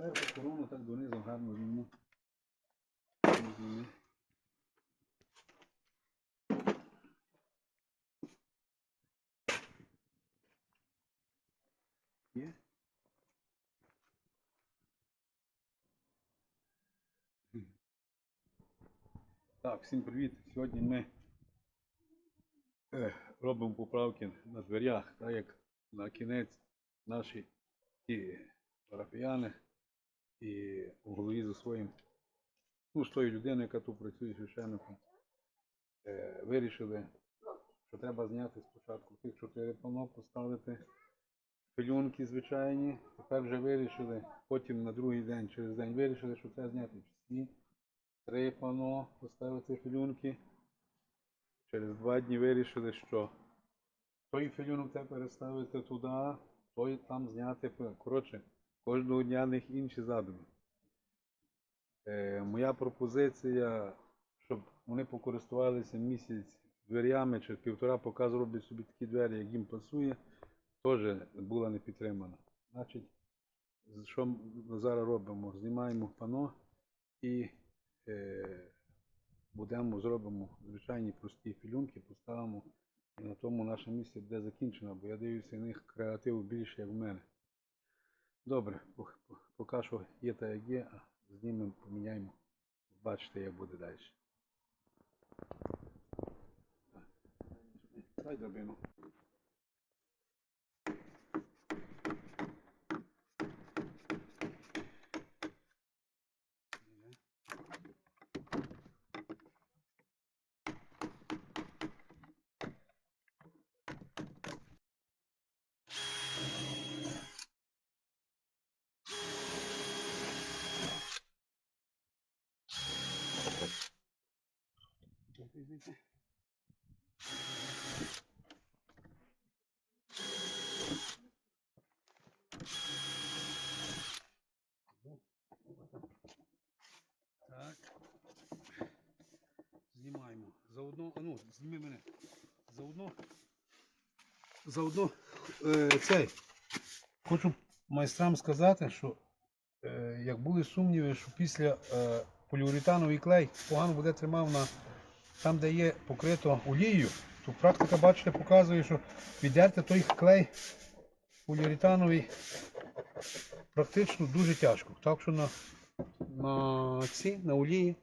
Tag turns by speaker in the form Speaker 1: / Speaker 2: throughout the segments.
Speaker 1: Зверху корону так донизу гарно. Зніми. Є? Так, всім привіт. Сьогодні ми е, робимо поправки на дверях, так як на кінець наші парафіяни і в голові за своїм, ну, з тою людиною, яка тут працює священником, е, вирішили, що треба зняти спочатку тих чотири пано, поставити пилюнки звичайні. Тепер вже вирішили, потім на другий день, через день вирішили, що це зняти всі три пано, поставити пилюнки. Через два дні вирішили, що той філюнок треба переставити туди, той там зняти. Коротше, кожного дня в них інші задуми. Е, моя пропозиція, щоб вони покористувалися місяць дверями чи півтора, поки зроблять собі такі двері, як їм пасує, теж була не підтримана. Значить, що ми зараз робимо? Знімаємо пано і е, будемо зробимо звичайні прості філюнки, поставимо на тому наше місце буде закінчено, бо я дивлюся, в них креативу більше, як в мене. Добре, пок- пок- поки що є та як є, а знімемо, поміняємо. Бачите, як буде далі. Дай дробину. Так. Знімаємо. Заодно, а ну, зніми мене. Заодно. Заодно е, цей. Хочу майстрам сказати, що е, як були сумніви, що після е, поліуретановий клей погано буде тримав на там, де є покрито олією, то практика, бачите, показує, що віддерти той клей поліуретановий практично дуже тяжко. Так що на, на ці, на олії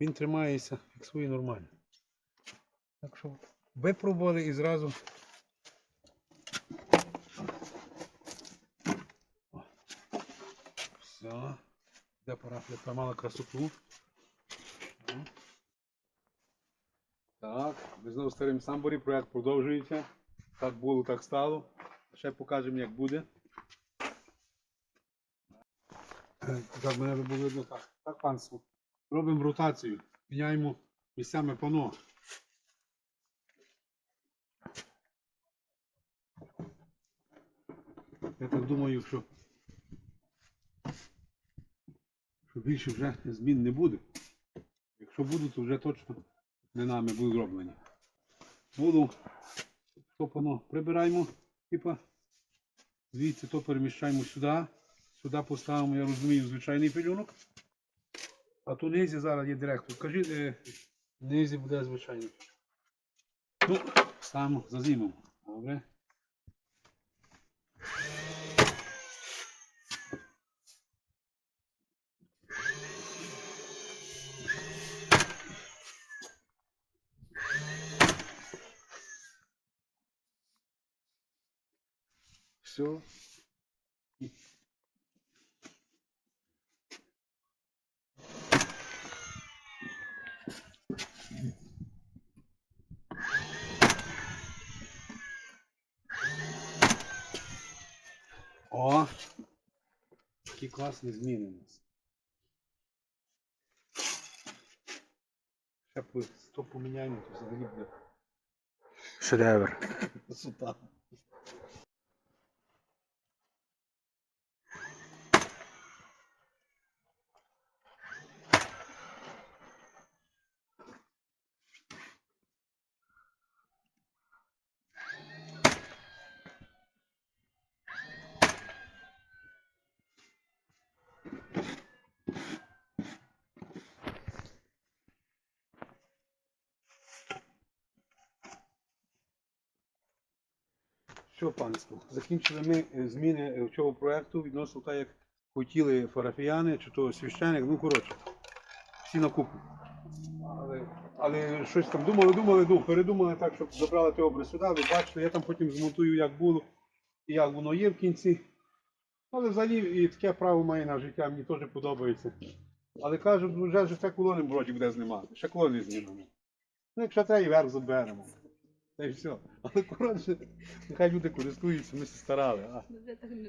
Speaker 1: він тримається свої нормально. Так що випробували і зразу. Все. Де парафія тримала красоту. Так, ми знову старим самборі, проект продовжується. Так було, так стало. Ще покажемо, як буде. Так, мене було видно так. Так, панство. Робимо ротацію. Міняємо місцями пано. Я так думаю, що, що більше вже змін не буде. Якщо будуть, то вже точно не нами будуть зроблені. Буду, топано прибираємо, типа, звідси то переміщаємо сюди. Сюди поставимо, я розумію, звичайний пилюнок. А то низі зараз є директор. Кажи, е, низі буде звичайний. Ну, ставимо, зазімемо. Добре. Все. О! Які класні зміни у нас. Ще по сто поміняємо, то взагалі буде
Speaker 2: Шедевр.
Speaker 1: красота. Що, панство, закінчили ми е, зміни е, цього проєкту відносно так, як хотіли парафіяни, чи то священик, ну коротше, всі на купу. Але, але щось там думали, думали, ну, передумали так, щоб забрали той образ сюди. Ви бачите, я там потім змонтую, як було і як воно є в кінці. Але взагалі і таке право має на життя, мені теж подобається. Але кажуть, ну, вже ж це колони вроді буде знімати. Ще колони знімемо. Ну, якщо треба, і верх заберемо. Та й все. Але коротше, нехай люди користуються, ми все старали. А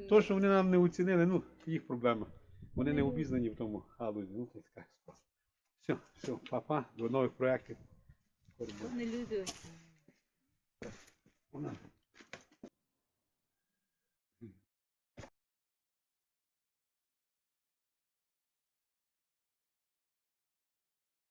Speaker 1: то, що вони нам не оцінили, ну, їх проблема. Вони не обізнані в тому галузі. Ну, так така. Все, все, папа, до нових проєктів.
Speaker 3: Не люди
Speaker 1: Вона